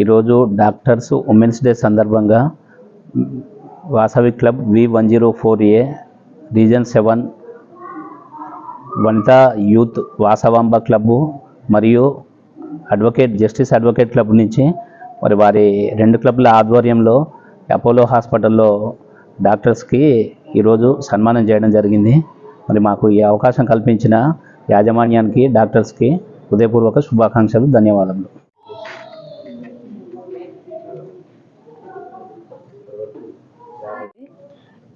ఈరోజు doctors women's day సందర్భంగా Vasavi club V one zero four A region seven Vanitha youth Vasavamba club మరియు advocate justice advocate club నుంచి మరి వారి రెండు క్లబ్ల ఆధ్వర్యంలో అపోలో హాస్పిటల్లో డాక్టర్స్కి ఈరోజు సన్మానం చేయడం జరిగింది. మరి మాకు ఈ అవకాశం కల్పించిన యాజమాన్యానికి డాక్టర్స్కి హృదయపూర్వక శుభాకాంక్షలు ధన్యవాదములు.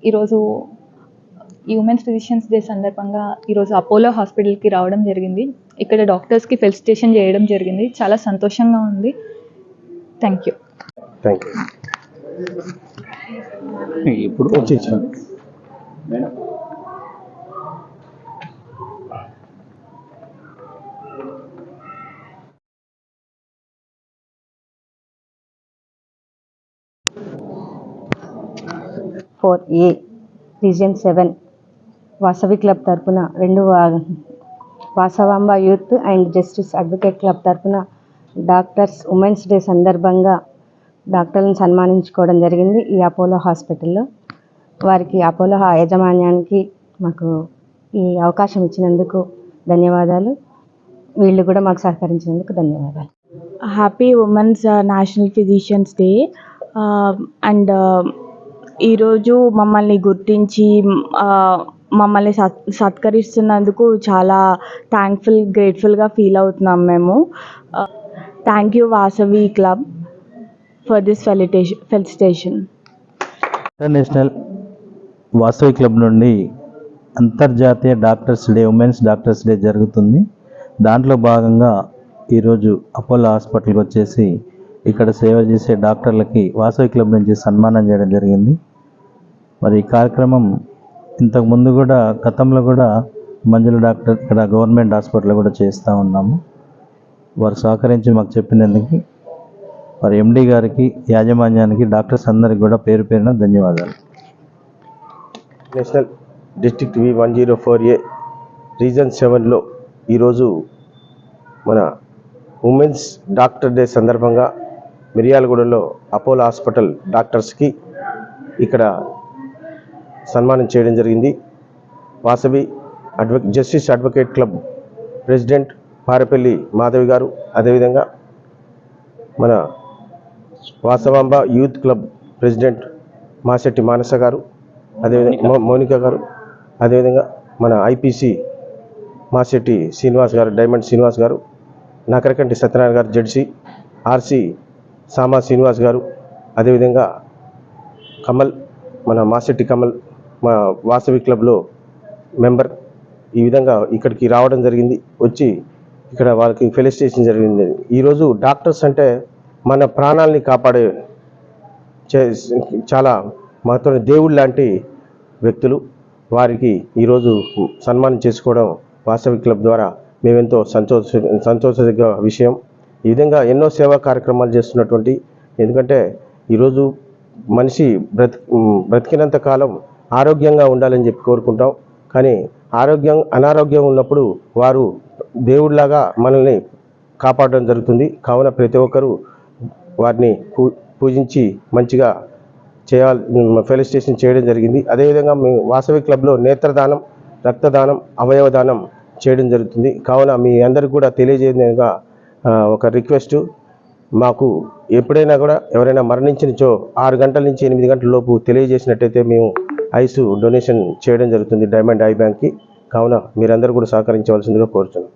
ఈరోజు ఈ ఉమెన్స్ ఫిజిషియన్స్ డే సందర్భంగా ఈరోజు అపోలో హాస్పిటల్కి రావడం జరిగింది. ఇక్కడ డాక్టర్స్కి ఫెలిసిటేషన్ చేయడం జరిగింది. చాలా సంతోషంగా ఉంది. థ్యాంక్ యూ థ్యాంక్ యూ ఇప్పుడు four A region seven Vasavi club తరపున రెండు Vasavamba youth and justice advocate club తరపున డాక్టర్స్ ఉమెన్స్ డే సందర్భంగా డాక్టర్లను సన్మానించుకోవడం జరిగింది ఈ అపోలో హాస్పిటల్లో. వారికి అపోలో యాజమాన్యానికి మాకు ఈ అవకాశం ఇచ్చినందుకు ధన్యవాదాలు. వీళ్ళు కూడా మాకు సహకరించినందుకు ధన్యవాదాలు. Happy women's national physicians day and ఈరోజు మమ్మల్ని గుర్తించి uh, మమ్మల్ని సత్ సత్కరిస్తున్నందుకు చాలా థ్యాంక్ఫుల్ గ్రేట్ఫుల్గా ఫీల్ అవుతున్నాం మేము. Thank you Vasavi club for this felicitation felicitation international Vasavi club నుండి అంతర్జాతీయ doctors day women's doctors day జరుగుతుంది. దాంట్లో భాగంగా ఈరోజు అపోలో హాస్పిటల్కి వచ్చేసి ఇక్కడ సేవ చేసే డాక్టర్లకి వాసవి క్లబ్ నుంచి సన్మానం చేయడం జరిగింది. మరి ఈ కార్యక్రమం ఇంతకుముందు కూడా గతంలో కూడా మంజుల డాక్టర్ ఇక్కడ గవర్నమెంట్ హాస్పిటల్ కూడా చేస్తూ ఉన్నాము. వారు సహకరించి మాకు చెప్పినందుకు మరి ఎండి గారికి యాజమాన్యానికి డాక్టర్స్ అందరికి కూడా పేరు పేరున ధన్యవాదాలు. National district V one zero four A region సెవెన్లో ఈరోజు మన ఉమెన్స్ డాక్టర్ డే సందర్భంగా మిర్యాలగూడలో అపోలో హాస్పిటల్ డాక్టర్స్కి ఇక్కడ సన్మానం చేయడం జరిగింది. Vasavi అడ్వ justice advocate club president Parapalli Madhavi garu అదేవిధంగా మన Vasavamba youth club president Mashetti Manasa garu అదేవిధంగా మో- మౌనిక గారు అదేవిధంగా మన ఐపీసీ మాశెట్టి శ్రీనివాస్ గారు డైమండ్ శ్రీనివాస్ గారు నకరకంటి సత్యనారాయణ గారు జడ్సీ ఆర్సీ సామా శ్రీనివాస్ గారు అదేవిధంగా కమల్ మన మాసెట్టి కమల్ మా వాసవి క్లబ్లో మెంబర్ ఈ విధంగా ఇక్కడికి రావడం జరిగింది. వచ్చి ఇక్కడ వాళ్ళకి ఫెలిసిటేషన్ జరిగింది. ఈరోజు డాక్టర్స్ అంటే మన ప్రాణాలని కాపాడే చే- చాలా మాతో దేవుడు లాంటి వ్యక్తులు వారికి ఈరోజు సన్మానం చేసుకోవడం వాస్తవిక క్లబ్ ద్వారా మేమెంతో సంతోష సంతోషదగ్గ విషయం. ఈ విధంగా ఎన్నో సేవా కార్యక్రమాలు చేస్తున్నటువంటి ఎందుకంటే ఈరోజు మనిషి బ్రతి బ్రతికినంత కాలం ఆరోగ్యంగా ఉండాలని చెప్పి కోరుకుంటాం. కానీ ఆరోగ్యం అనారోగ్యం ఉన్నప్పుడు వారు దేవుడిలాగా మనల్ని కాపాడడం జరుగుతుంది. కావున ప్రతి ఒక్కరూ వారిని పూ పూజించి మంచిగా చేయాలి ఫెలిస్టేషన్ చేయడం జరిగింది. అదేవిధంగా మేము వాసవి క్లబ్లో నేత్రదానం రక్తదానం అవయవదానం చేయడం జరుగుతుంది. కావున మీ అందరికి కూడా తెలియజేయగా ఒక రిక్వెస్ట్. మాకు ఎప్పుడైనా కూడా ఎవరైనా మరణించినచో ఆరు గంటల నుంచి ఎనిమిది గంటల లోపు తెలియజేసినట్టయితే మేము ఐస్ డొనేషన్ చేయడం జరుగుతుంది డైమండ్ ఐ బ్యాంక్కి. కావున మీరందరూ కూడా సహకరించవలసిందిగా కోరుతున్నాం